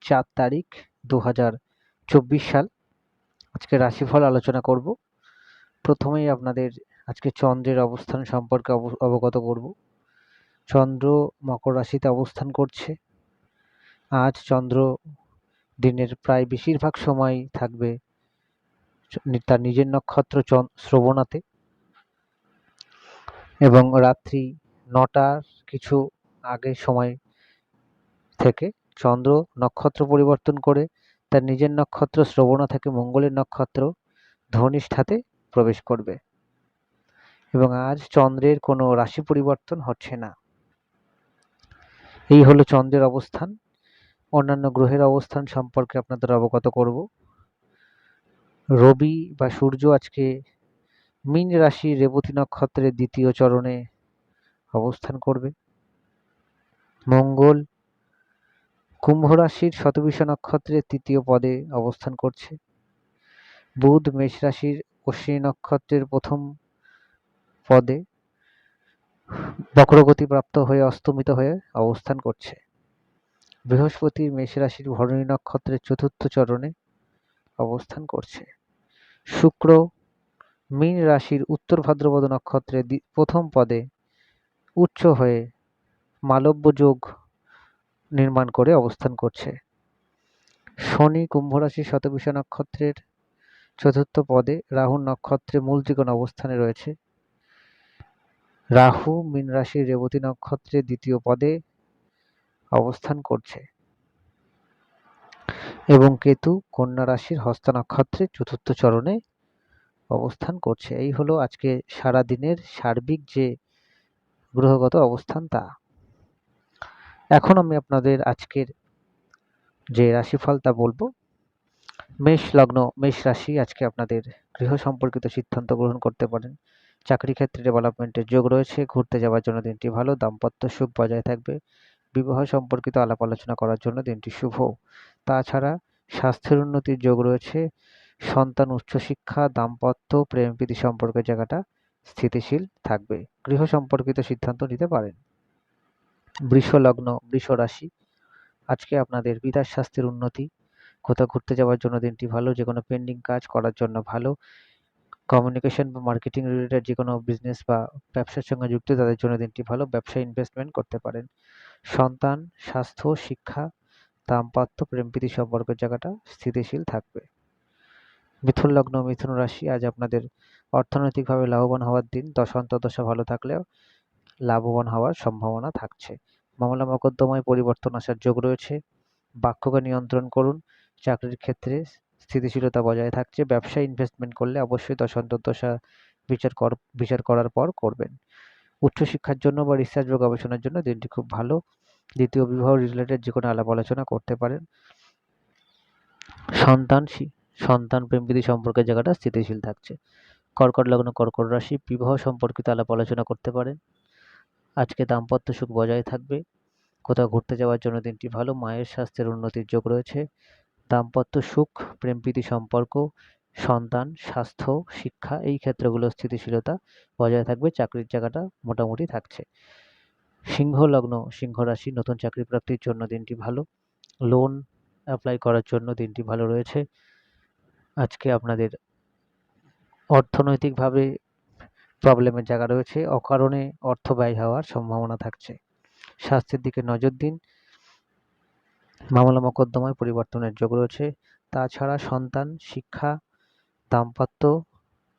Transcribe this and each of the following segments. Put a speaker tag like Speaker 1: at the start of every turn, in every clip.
Speaker 1: চার তারিখ দু চব্বিশ সাল আজকে রাশিফল আলোচনা করব। প্রথমেই আপনাদের আজকে চন্দ্রের অবস্থান সম্পর্কে অব- অবগত করব। চন্দ্র মকর রাশিতে অবস্থান করছে। আজ চন্দ্র দিনের প্রায় বেশিরভাগ সময় থাকবে তার নিজের নক্ষত্র শ্রবণাতে এবং রাত্রি নটার কিছু আগে সময় থেকে চন্দ্র নক্ষত্র পরিবর্তন করে তার নিজের নক্ষত্র শ্রবণা থেকে মঙ্গলের নক্ষত্র ধনিষ্ঠাতে প্রবেশ করবে। এবং আজ চন্দ্রের কোনো রাশি পরিবর্তন হচ্ছে না। এই হলো চন্দ্রের অবস্থান। অন্যান্য গ্রহের অবস্থান সম্পর্কে আপনাদের অবগত করব। রবি বা সূর্য আজকে মীন রাশি রেবতী নক্ষত্রের দ্বিতীয় চরণে অবস্থান করবে। মঙ্গল কুম্ভ রাশির শতবিষ নক্ষত্রের তৃতীয় পদে অবস্থান করছে। বুধ মেষ রাশির অশ্বিনী নক্ষত্রের প্রথম পদে বক্রগতি প্রাপ্ত হয়ে অস্তমিত হয়ে অবস্থান করছে। বৃহস্পতি মেষ রাশির ভরণী নক্ষত্রের চতুর্থ চরণে অবস্থান করছে। শুক্র মীন রাশির উত্তর ভাদ্রপদ নক্ষত্রের প্রথম পদে উচ্চ হয়ে মালব্য যোগ নির্মাণ করে অবস্থান করছে। শনি কুম্ভ রাশির শতবিষ নক্ষত্রের চতুর্থ পদে রাহু নক্ষত্রে মূল ত্রিকোণ অবস্থানে রয়েছে। রাহু মীন রাশির রেবতী নক্ষত্রের দ্বিতীয় পদে অবস্থান করছে। এবং কেতু কন্যা রাশির হস্ত নক্ষত্রে চতুর্থ চরণে অবস্থান করছে। এই হলো আজকে সারা দিনের সার্বিক যে গ্রহগত অবস্থান তা। এখন আমি আপনাদের আজকের যে রাশিফল তা বলব। মেষ লগ্ন, মেষ রাশি আজকে আপনাদের গৃহ সম্পর্কিত সিদ্ধান্ত গ্রহণ করতে পারেন। চাকরি ক্ষেত্রে ডেভেলপমেন্টের যোগ রয়েছে, ঘুরতে যাওয়ার জন্য দিনটি ভালো, দাম্পত্য সুখ বজায় থাকবে। বিবাহ সম্পর্কিত আলাপ আলোচনা করার জন্য দিনটি শুভ। তাছাড়া স্বাস্থ্যের উন্নতির যোগ রয়েছে, সন্তান উচ্চশিক্ষা দাম্পত্য প্রেম প্রীতি সম্পর্কের জায়গাটা স্থিতিশীল থাকবে। গৃহ সম্পর্কিত সিদ্ধান্ত নিতে পারেন। বৃষ লগ্ন বৃষ রাশি আজকে আপনাদের পিতার স্বাস্থ্যের উন্নতি, কোথাও ঘুরতে যাওয়ার জন্য দিনটি ভালো যে কোনো পেন্ডিং কাজ করার জন্য ভালো কমিউনিকেশন বা মার্কেটিং রিলেটেড যে কোনো বিজনেস বা ব্যবসার সঙ্গে যুক্ত, তাদের জন্য দিনটি ভালো, ব্যবসায় ইনভেস্টমেন্ট করতে পারেন। সন্তান, স্বাস্থ্য, শিক্ষা, দাম্পত্য প্রেমপ্রীতি সম্পর্কের জায়গাটা স্থিতিশীল থাকবে। মিথুন লগ্ন মিথুন রাশি, আজ আপনাদের অর্থনৈতিকভাবে লাভবান হওয়ার দিন দশ দশা ভালো থাকলেও লাভবান হওয়ার সম্ভাবনা থাকছে। মামলা মোকদ্দমায় পরিবর্তন আসার যোগ রয়েছে। বাক্যকে নিয়ন্ত্রণ করুন। চাকরির ক্ষেত্রে স্থিতিশীলতা বজায় থাকছে। ব্যবসায় ইনভেস্টমেন্ট করলে অবশ্যই দশান্তর্দশা বিচার কর, বিচার করার পর করবেন। উচ্চশিক্ষার জন্য বা রিসার্চ বা গবেষণার জন্য দিনটি খুব ভালো। দ্বিতীয় বিবাহ রিলেটেড যে কোনো আলাপ আলোচনা করতে পারেন। সন্তান সন্তান প্রেমপ্রীতি সম্পর্কের জায়গাটা স্থিতিশীল থাকছে। কর্কট লগ্ন কর্কট রাশি বিবাহ সম্পর্কিত আলাপ আলোচনা করতে পারেন। আজকে দাম্পত্য সুখ বজায় থাকবে। কোথাও ঘুরতে যাওয়ার জন্য দিনটি ভালো, মায়ের স্বাস্থ্যের উন্নতির যোগ রয়েছে। দাম্পত্য সুখ প্রেমপ্রীতি সম্পর্ক, সন্তান, স্বাস্থ্য, শিক্ষা, এই ক্ষেত্রগুলো স্থিতিশীলতা বজায় থাকবে, চাকরির জায়গাটা মোটামুটি থাকছে। সিংহ লগ্ন, সিংহ রাশি, নতুন চাকরি প্রাপ্তির জন্য দিনটি ভালো। লোন অ্যাপ্লাই করার জন্য দিনটি ভালো রয়েছে। আজকে আপনাদের অর্থনৈতিকভাবে প্রবলেমের জায়গা রয়েছে। অকারণে অর্থ ব্যয় হওয়ার সম্ভাবনা থাকছে। স্বাস্থ্যের দিকে নজর দিন। মামলা মোকদ্দমায় পরিবর্তনের যোগ রয়েছে। তাছাড়া সন্তান, শিক্ষা, দাম্পত্য,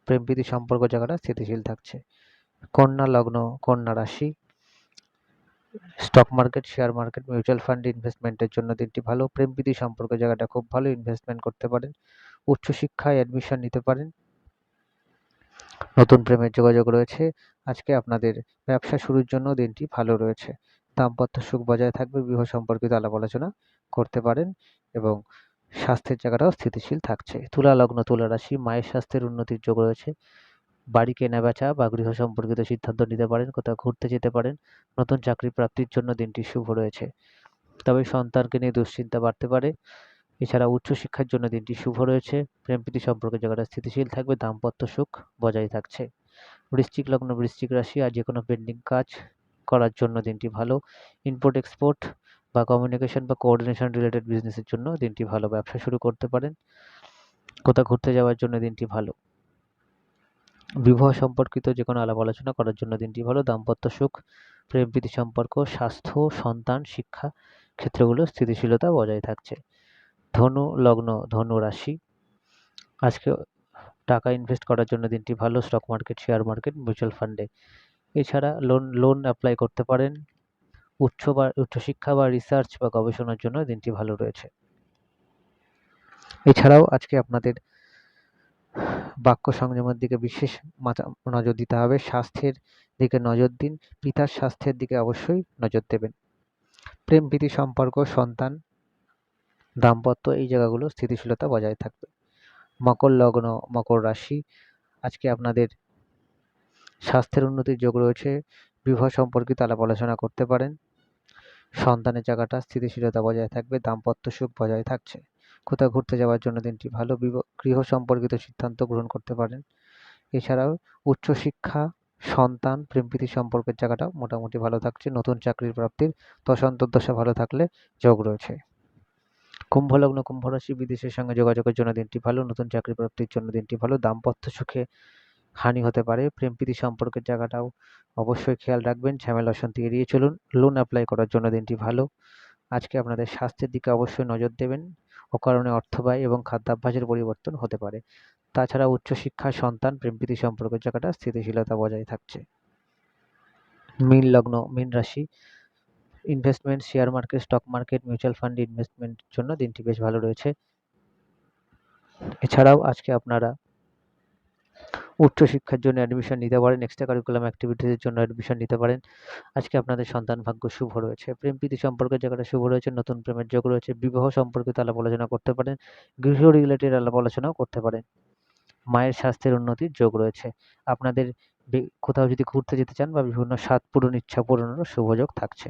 Speaker 1: প্রেমপ্রীতি সম্পর্ক জায়গাটা স্থিতিশীল থাকছে। কন্যা লগ্ন, কন্যা রাশি stock market share market mutual fund ইনভেস্টমেন্টের জন্য দিনটি ভালো। প্রেমপ্রীতি সম্পর্ক জায়গাটা খুব ভালো। ইনভেস্টমেন্ট করতে পারেন। উচ্চশিক্ষায় অ্যাডমিশন নিতে পারেন। নতুন প্রেমের যোগাযোগ রয়েছে। আজকে আপনাদের ব্যবসা শুরুর জন্য দিনটি ভালো রয়েছে। দাম্পত্য সুখ বজায় থাকবে বিবাহ সম্পর্কিত আলাপ আলোচনা করতে পারেন এবং স্বাস্থ্যের জায়গাটাও স্থিতিশীল থাকছে। তুলা লগ্ন, তুলা রাশি, মায়ের স্বাস্থ্যের উন্নতির যোগ রয়েছে। বাড়ি কেনা বেচা বা গৃহ সম্পর্কিত সিদ্ধান্ত নিতে পারেন, কোথাও ঘুরতে যেতে পারেন, নতুন চাকরি প্রাপ্তির জন্য দিনটি শুভ রয়েছে। তবে সন্তানকে নিয়ে দুশ্চিন্তা বাড়তে পারে। এছাড়া উচ্চশিক্ষার জন্য দিনটি শুভ রয়েছে। প্রেমপ্রীতি সম্পর্কে জায়গাটা স্থিতিশীল থাকবে, দাম্পত্য সুখ বজায় থাকছে। বৃশ্চিক লগ্ন, বৃশ্চিক রাশি আর যে কোনো পেন্ডিং কাজ করার জন্য দিনটি ভালো। ইম্পোর্ট এক্সপোর্ট বা কমিউনিকেশন বা কোঅর্ডিনেশন রিলেটেড বিজনেসের জন্য দিনটি ভালো। ব্যবসা শুরু করতে পারেন, কোথাও ঘুরতে যাওয়ার জন্য দিনটি ভালো। বিবাহ সম্পর্কিত যে কোনো আলাপ আলোচনা করার জন্য দিনটি ভালো। দাম্পত্য সুখ প্রেম প্রীতি সম্পর্ক, স্বাস্থ্য, সন্তান, শিক্ষা ক্ষেত্রগুলো স্থিতিশীলতা বজায় থাকছে। ধনু, লগ্ন, ধনু রাশি। আজকে টাকা ইনভেস্ট করার জন্য দিনটি ভালো stock market share market mutual ফান্ডে এছাড়া লোন লোন অ্যাপ্লাই করতে পারেন। উচ্চ বা উচ্চশিক্ষা বা রিসার্চ বা গবেষণার জন্য দিনটি ভালো রয়েছে। এছাড়াও আজকে আপনাদের বাক্য সংযমের দিকে বিশেষ মাথা, নজর দিতে হবে। স্বাস্থ্যের দিকে নজর দিন। পিতার স্বাস্থ্যের দিকে অবশ্যই নজর দেবেন। প্রেম, প্রীতি, সম্পর্ক, সন্তান দাম্পত্য এই জায়গাগুলো স্থিতিশীলতা বজায় থাকবে। মকর লগ্ন, মকর রাশি, আজকে আপনাদের স্বাস্থ্যের উন্নতির যোগ রয়েছে, বিবাহ সম্পর্কিত আলাপ আলোচনা করতে পারেন। সন্তানের জায়গাটা স্থিতিশীলতা বজায় থাকবে, দাম্পত্য সুখ বজায় থাকছে। কোথাও ঘুরতে যাওয়ার জন্য দিনটি ভালো গৃহ সম্পর্কিত সিদ্ধান্ত গ্রহণ করতে পারেন। এছাড়াও উচ্চশিক্ষা সন্তান প্রেমপ্রীতি সম্পর্কের জায়গাটা মোটামুটি ভালো থাকছে, নতুন চাকরির প্রাপ্তির দশা ভালো থাকলে যোগ রয়েছে। কুম্ভলগ্ন কুম্ভ রাশি বিদেশের সঙ্গে যোগাযোগের জন্য দিনটি ভালো, নতুন চাকরি প্রাপ্তির জন্য দিনটি ভালো, দাম্পত্য সুখে হানি হতে পারে, প্রেম প্রীতি সম্পর্কের জায়গাটাও অবশ্যই খেয়াল রাখবেন, ঝামেলা অশান্তি এড়িয়ে চলুন লোন অ্যাপ্লাই করার জন্য দিনটি ভালো। আজকে আপনাদের স্বাস্থ্যের দিকে অবশ্যই নজর দেবেন, অকারণে অর্থ ব্যয় এবং খাদ্যাভ্যাসের পরিবর্তন হতে পারে। তাছাড়া উচ্চশিক্ষা, সন্তান প্রেমপ্রীতি সম্পর্কের জায়গাটা স্থিতিশীলতা বজায় থাকছে। মীন লগ্ন, মীন রাশি investment share market stock market mutual fund ইনভেস্টমেন্টের জন্য দিনটি বেশ ভালো রয়েছে। এছাড়াও আজকে আপনারা উচ্চশিক্ষার জন্য অ্যাডমিশন নিতে পারেন এক্সট্রা কারিকুলাম অ্যাক্টিভিটিসের জন্য অ্যাডমিশন নিতে পারেন। আজকে আপনাদের সন্তান ভাগ্য শুভ রয়েছে। প্রেম প্রীতি সম্পর্কের জায়গাটা শুভ রয়েছে, নতুন প্রেমের যোগ রয়েছে, বিবাহ সম্পর্কিত আলাপ আলোচনা করতে পারেন, গৃহ রিলেটেড আলাপ আলোচনাও করতে পারেন। মায়ের স্বাস্থ্যের উন্নতির যোগ রয়েছে। আপনাদের কোথাও যদি ঘুরতে যেতে চান বা বিভিন্ন স্বাদ পূরণ, ইচ্ছা পূরণেরও শুভযোগ থাকছে।